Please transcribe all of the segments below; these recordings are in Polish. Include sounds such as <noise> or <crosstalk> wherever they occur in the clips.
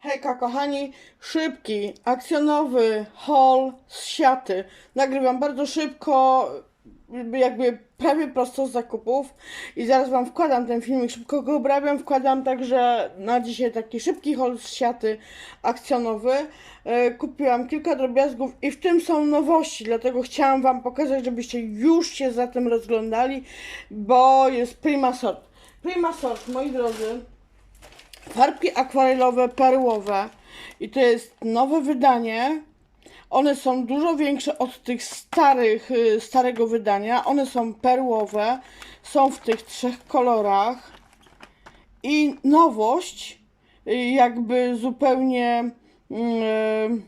Hejka kochani, szybki, akcjonowy haul z siaty. Nagrywam bardzo szybko, jakby prawie prosto z zakupów i zaraz wam wkładam ten filmik, szybko go obrabiam, wkładam także na dzisiaj taki szybki haul z siaty akcjonowy. E, Kupiłam kilka drobiazgów i w tym są nowości, dlatego chciałam wam pokazać, żebyście już się za tym rozglądali, bo jest prima sort. Prima sort, moi drodzy, farbki akwarelowe, perłowe i to jest nowe wydanie. One są dużo większe od tych starych, y, starego wydania. One są perłowe, są w tych trzech kolorach. I nowość, y, jakby zupełnie, mm,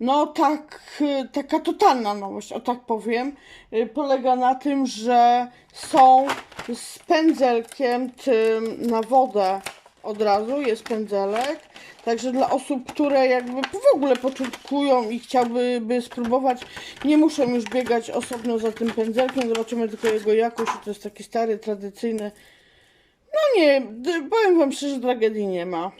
no tak, y, taka totalna nowość, o tak powiem, y, polega na tym, że są z pędzelkiem tym na wodę od razu, jest pędzelek. Także dla osób, które jakby w ogóle początkują i chciałby by spróbować, nie muszą już biegać osobno za tym pędzelkiem. Zobaczymy tylko jego jakość. To jest taki stary, tradycyjny. No nie, powiem wam szczerze, tragedii nie ma.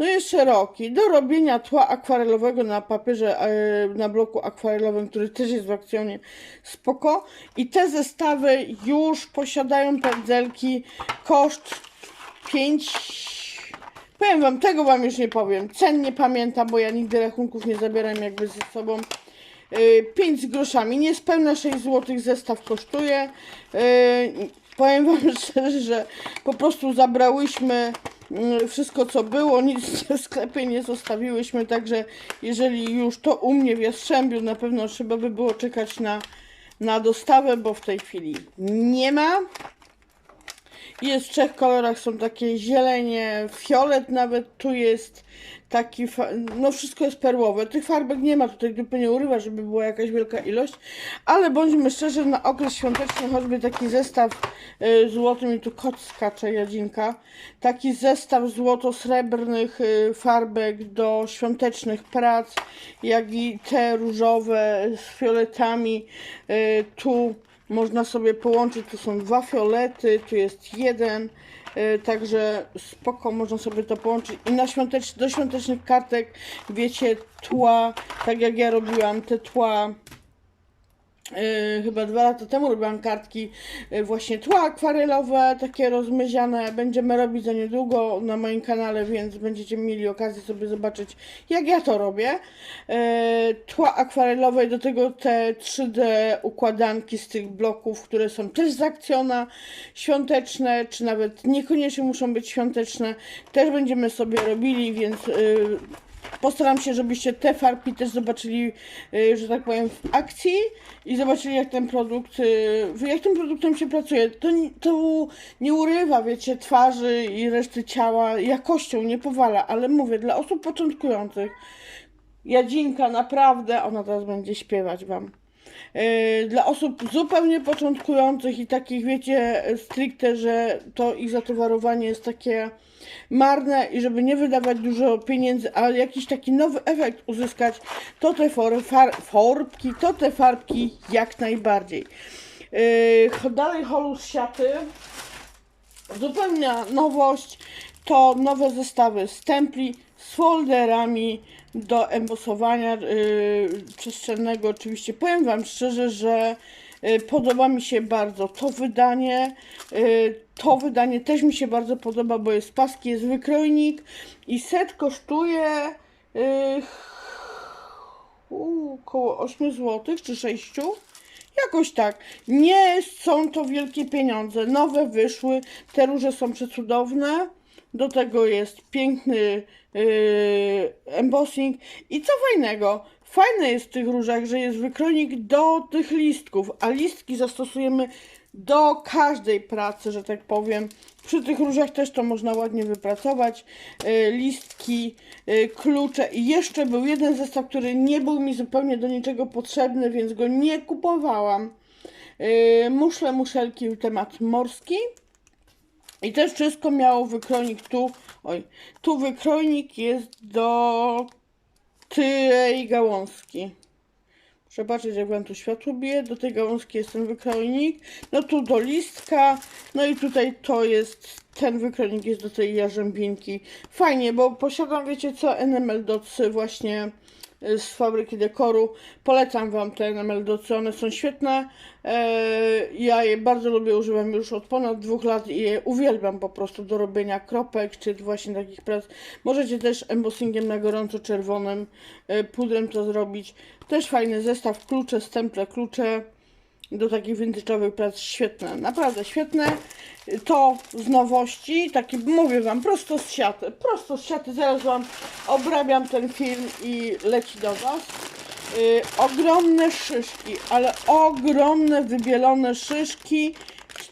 No jest szeroki. Do robienia tła akwarelowego na papierze, e, na bloku akwarelowym, który też jest w akcjonie. Spoko. I te zestawy już posiadają pędzelki. Koszt 5. Powiem wam, tego wam już nie powiem. Cen nie pamiętam, bo ja nigdy rachunków nie zabieram jakby ze sobą. 5 z groszami, niespełna 6 zł zestaw kosztuje. Yy, powiem wam <laughs> szczerze, że po prostu zabrałyśmy wszystko co było, nic <laughs> w sklepie nie zostawiłyśmy, także jeżeli już to u mnie w Jastrzębiu na pewno trzeba by było czekać na, na dostawę, bo w tej chwili nie ma. Jest w trzech kolorach, są takie zielenie, fiolet nawet tu jest taki, no wszystko jest perłowe. Tych farbek nie ma tutaj dupy nie urywa, żeby była jakaś wielka ilość, ale bądźmy szczerzy, na okres świąteczny choćby taki zestaw y, złoty, mi tu kot skacze, jadzinka, taki zestaw złoto-srebrnych y, farbek do świątecznych prac, jak i te różowe z fioletami, y, tu można sobie połączyć, tu są dwa fiolety, tu jest jeden, y, także spoko, można sobie to połączyć. I na świątecz, do świątecznych kartek, wiecie, tła, tak jak ja robiłam te tła Yy, chyba dwa lata temu robiłam kartki yy, właśnie tła akwarelowe, takie rozmyziane. Będziemy robić za niedługo na moim kanale, więc będziecie mieli okazję sobie zobaczyć, jak ja to robię. Yy, tła akwarelowe i do tego te 3D układanki z tych bloków, które są też z akcjona, świąteczne, czy nawet niekoniecznie muszą być świąteczne. Też będziemy sobie robili, więc Postaram się, żebyście te farbki też zobaczyli, y, że tak powiem, w akcji i zobaczyli, jak ten produkt, y, jak tym produktem się pracuje. To, to nie urywa, wiecie, twarzy i reszty ciała jakością, nie powala, ale mówię, dla osób początkujących, Jadzinka, naprawdę, ona teraz będzie śpiewać Wam. Yy, Dla osób zupełnie początkujących i takich, wiecie, stricte, że to ich zatowarowanie jest takie marne i żeby nie wydawać dużo pieniędzy, ale jakiś taki nowy efekt uzyskać, to te for, far, farbki, to te farbki jak najbardziej. Yy, dalej holu z siaty. Zupełna nowość to nowe zestawy stempli z folderami do embosowania yy, przestrzennego. Oczywiście powiem Wam szczerze, że yy, podoba mi się bardzo to wydanie. Yy, to wydanie też mi się bardzo podoba, bo jest paski, jest wykrojnik i set kosztuje yy, u, około 8 zł czy 6. Jakoś tak. Nie są to wielkie pieniądze. Nowe wyszły. Te róże są przecudowne. Do tego jest piękny yy, embossing. I co fajnego? Fajne jest w tych różach, że jest wykrojnik do tych listków, a listki zastosujemy do każdej pracy, że tak powiem. Przy tych różach też to można ładnie wypracować. Yy, listki, yy, klucze. I jeszcze był jeden zestaw, który nie był mi zupełnie do niczego potrzebny, więc go nie kupowałam. Yy, muszle, muszelki, temat morski. I też wszystko miało wykrojnik tu. Oj, tu wykrojnik jest do tej gałązki. Zobaczyć, jak wam tu światło bije. Do tej gałązki jest ten wykrojnik. No tu do listka. No i tutaj to jest, ten wykrojnik jest do tej jarzębinki. Fajnie, bo posiadam, wiecie co, NML docy właśnie z fabryki dekoru. Polecam wam te NML docy, one są świetne. Eee, Ja je bardzo lubię, używam już od ponad dwóch lat i je uwielbiam po prostu do robienia kropek, czy właśnie takich prac. Możecie też embossingiem na gorąco czerwonym e, pudrem to zrobić. Też fajny zestaw, klucze, stemple, klucze do takich vintage'owych prac świetne, naprawdę świetne. To z nowości, taki mówię wam, prosto z siaty, prosto z siaty, zaraz wam obrabiam ten film i leci do was. Y, ogromne szyszki, ale ogromne wybielone szyszki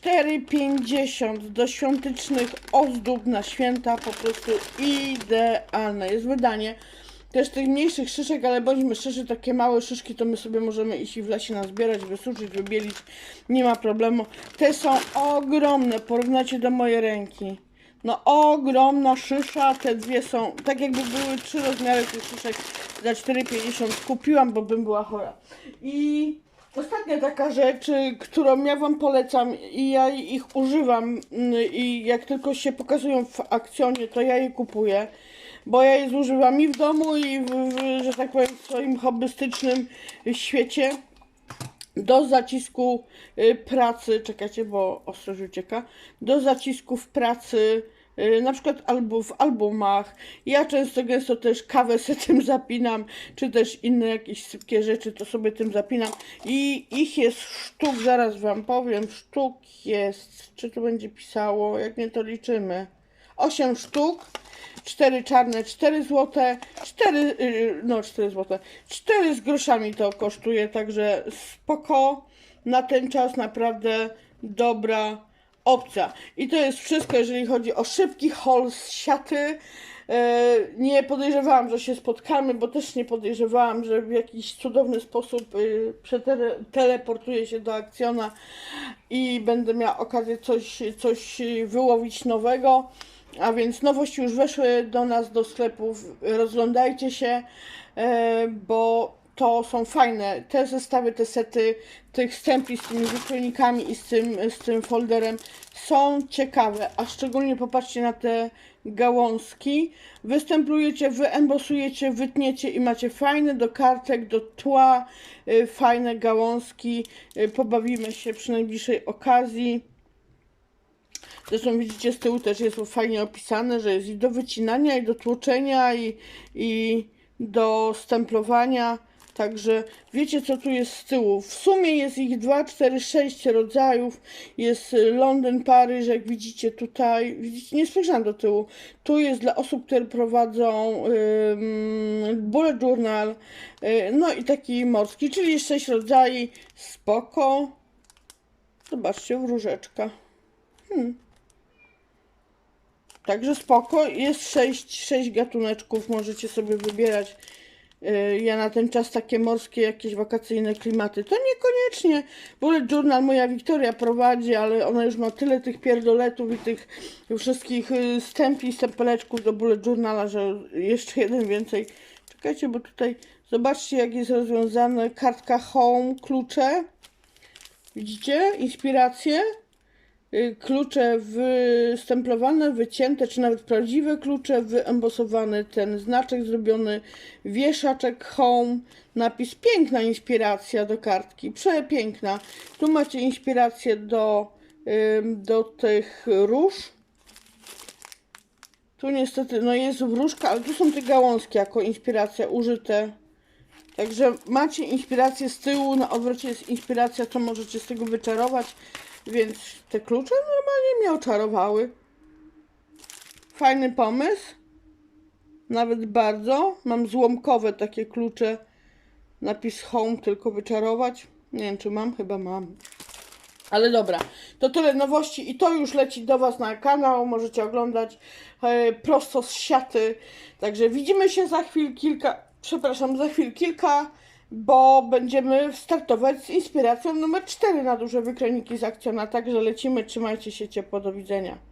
4,50 do świątecznych ozdób na święta, po prostu idealne jest wydanie też tych mniejszych szyszek, ale bądźmy szczerzy, takie małe szyszki to my sobie możemy iść i w lesie nazbierać, wysuszyć, wybielić, nie ma problemu. Te są ogromne, porównacie do mojej ręki. No ogromna szysza, te dwie są, tak jakby były trzy rozmiary tych szyszek za 4,50 kupiłam, bo bym była chora. I ostatnia taka rzecz, y, którą ja Wam polecam i ja ich używam mm, i jak tylko się pokazują w akcjonie, to ja je kupuję bo ja je zużywam i w domu, i w, w, że tak powiem, w swoim hobbystycznym świecie. Do zacisku y, pracy, czekajcie, bo ostrość ucieka, do zacisków pracy, y, na przykład albo w albumach. Ja często gęsto też kawę <laughs> sobie tym zapinam, czy też inne jakieś sypkie rzeczy, to sobie tym zapinam. I ich jest sztuk, zaraz wam powiem, sztuk jest, czy tu będzie pisało, jak nie to liczymy. 8 sztuk. 4 czarne, 4 złote, 4, yy, no 4 złote, 4 z groszami to kosztuje, także spoko, na ten czas naprawdę dobra opcja. I to jest wszystko, jeżeli chodzi o szybki haul z siaty. E, Nie podejrzewałam, że się spotkamy, bo też nie podejrzewałam, że w jakiś cudowny sposób y, przeteleportuję się do akcjona i będę miała okazję coś, coś wyłowić nowego. A więc nowości już weszły do nas do sklepów. Rozglądajcie się, e, bo to są fajne. Te zestawy, te sety tych stempli z tymi wykrojnikami i z tym, z tym folderem są ciekawe, a szczególnie popatrzcie na te gałązki. Wystemplujecie, wyembosujecie, wytniecie i macie fajne do kartek, do tła, y, fajne gałązki. Y, Pobawimy się przy najbliższej okazji. Zresztą widzicie z tyłu też jest fajnie opisane, że jest i do wycinania, i do tłoczenia, i, i do stemplowania. Także wiecie co tu jest z tyłu. W sumie jest ich 2, 4, 6 rodzajów. Jest Londyn, Paryż, jak widzicie tutaj. Widzicie, nie spojrzałam do tyłu. Tu jest dla osób, które prowadzą ym, bullet journal. Yy, no i taki morski, czyli jest 6 rodzajów. Spoko. Zobaczcie, wróżeczka. Hmm. Także spoko, jest sześć, sześć gatuneczków, możecie sobie wybierać. Yy, Ja na ten czas takie morskie, jakieś wakacyjne klimaty, to niekoniecznie. Bullet Journal moja Wiktoria prowadzi, ale ona już ma tyle tych pierdoletów i tych wszystkich yy, stempli, stempeleczków do Bullet Journala, że jeszcze jeden więcej. Czekajcie, bo tutaj zobaczcie jak jest rozwiązane kartka Home, klucze. Widzicie? Inspiracje. Y, klucze wystemplowane, wycięte, czy nawet prawdziwe klucze, wyembosowany ten znaczek zrobiony, wieszaczek home, napis, piękna inspiracja do kartki, przepiękna. Tu macie inspirację do, do tych róż. Tu niestety, no jest wróżka, ale tu są te gałązki jako inspiracja użyte. Także macie inspirację z tyłu, na odwrocie jest inspiracja, co możecie z tego wyczarować. Więc te klucze normalnie mnie oczarowały. Fajny pomysł. Nawet bardzo. Mam złomkowe takie klucze. Napis home tylko wyczarować. Nie wiem czy mam, chyba mam. Ale dobra, to tyle nowości i to już leci do Was na kanał. Możecie oglądać e, prosto z siaty. Także widzimy się za chwil kilka, przepraszam, za chwil kilka, bo będziemy startować z inspiracją numer 4 na duże wykrojniki z akcjona. Także lecimy, trzymajcie się ciepło, do widzenia.